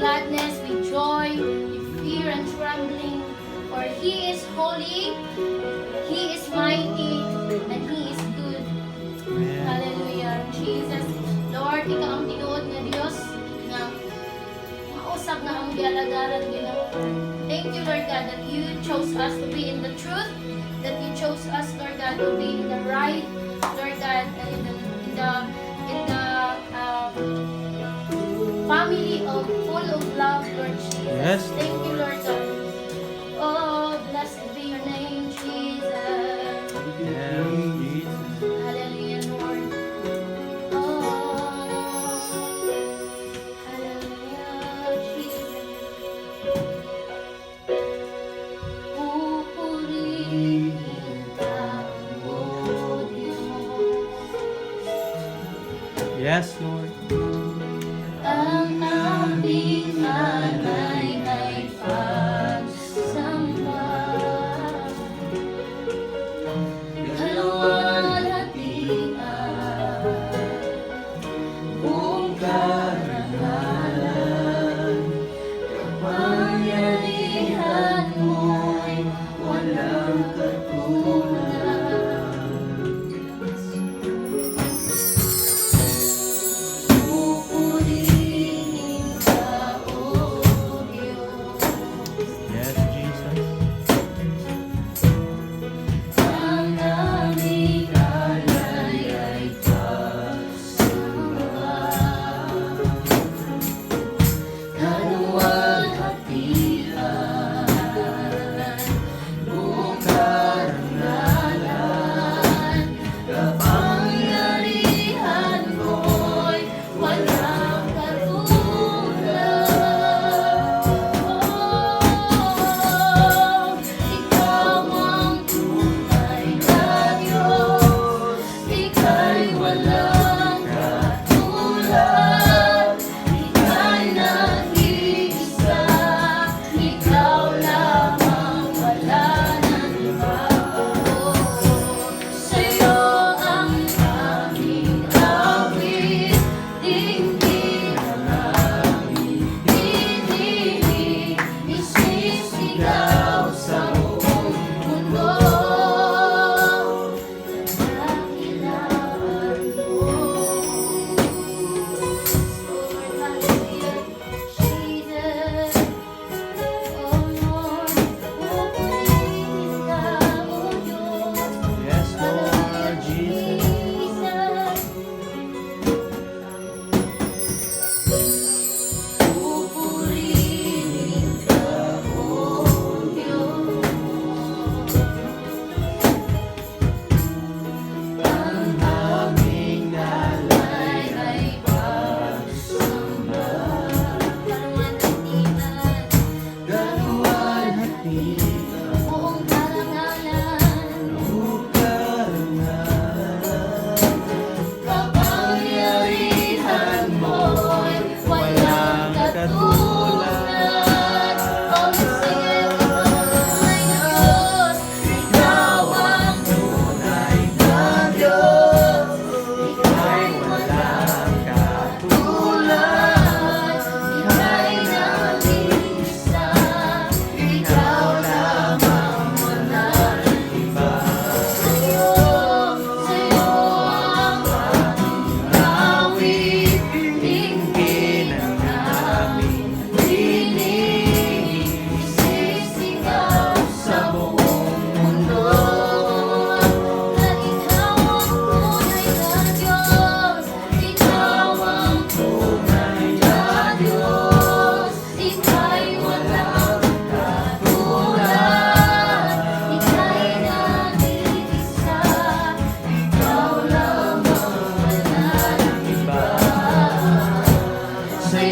gladness, with joy, with fear and trembling. For He is holy, He is mighty, and He is good. Hallelujah. Jesus, Lord, Ikaw ang tinuod nga Diyos nga mausap na ang gialagaran Ginoo. Thank you, Lord God, that you chose us to be in the truth, that you chose us, Lord God, to be in the right, Lord God, and in the in the in the um, family of full of love, Lord Jesus. Yes. Thank you, Lord God. Oh, blessed be your name, Jesus. Yes, Jesus. Hallelujah, Lord. Oh, hallelujah, Jesus. Pupurihin ka, O Diyos. Yes, Lord.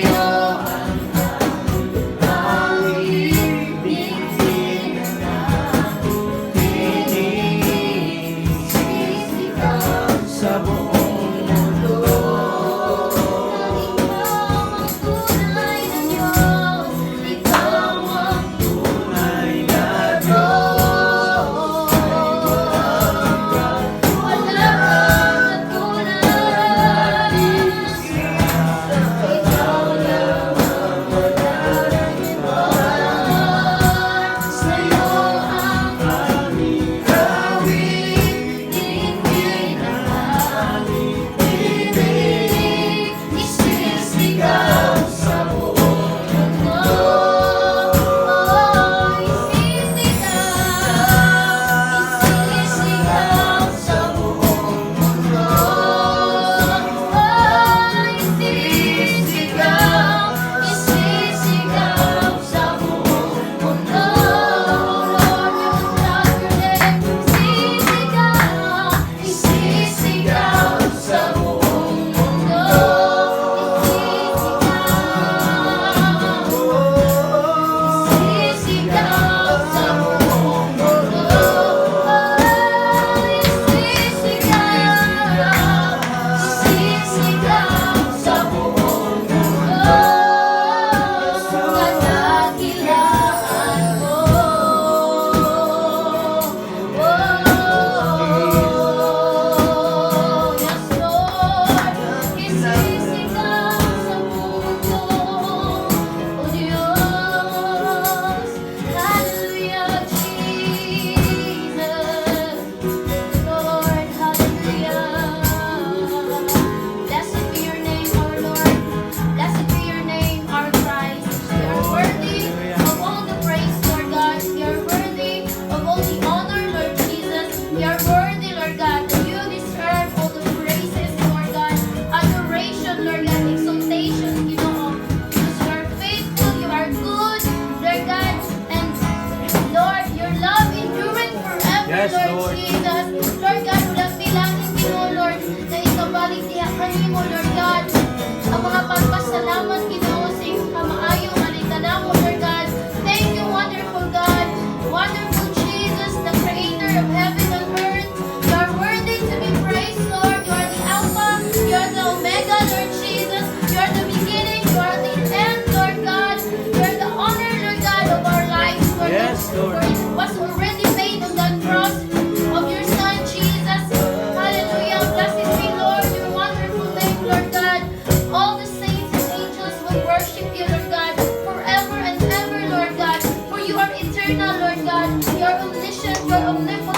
you. For Lord. was already paid on the cross of your Son, Jesus. Hallelujah. Blessed be, Lord, your wonderful name, Lord God. All the saints and angels will worship you, Lord God, forever and ever, Lord God. For you are eternal, Lord God. You are omniscient, you are omnipotent,